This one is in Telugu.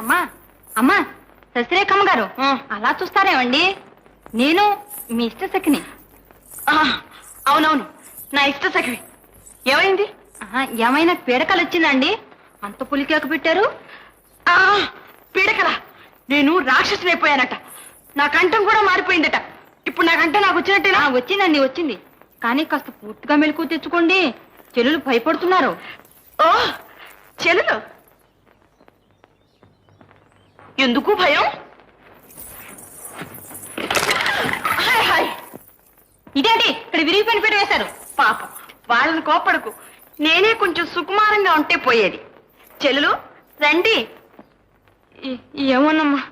అమ్మా అమ్మా శశిరేఖమ్మ గారు. అలా చూస్తారేమండి? నేను మీ ఇష్ట సఖిని అవునవును నా ఇష్ట సఖివి ఏమైంది? ఏమైనా పీడకలు వచ్చిందండి అంత పులికేక పెట్టారు? పీడకల. నేను రాక్షసునైపోయానట నా కంఠం కూడా మారిపోయిందట. ఇప్పుడు నా కంఠం నాకు వచ్చినట్టేనా? వచ్చిందండి వచ్చింది. కానీ కాస్త పూర్తిగా మెలకు తెచ్చుకోండి. చెల్లెలు భయపడుతున్నారు. ఓ చెల్లెలు? ఎందుకు భయం? Hi hi. ఇదేంటి ఇక్కడ విరిగిపోయిన పీట వేశారు. పాపం వాళ్ళని కోపడకు నేనే కొంచెం సుకుమారంగా ఉంటే పోయేది. చెల్లెలు? రండి. ఏమోనమ్మా.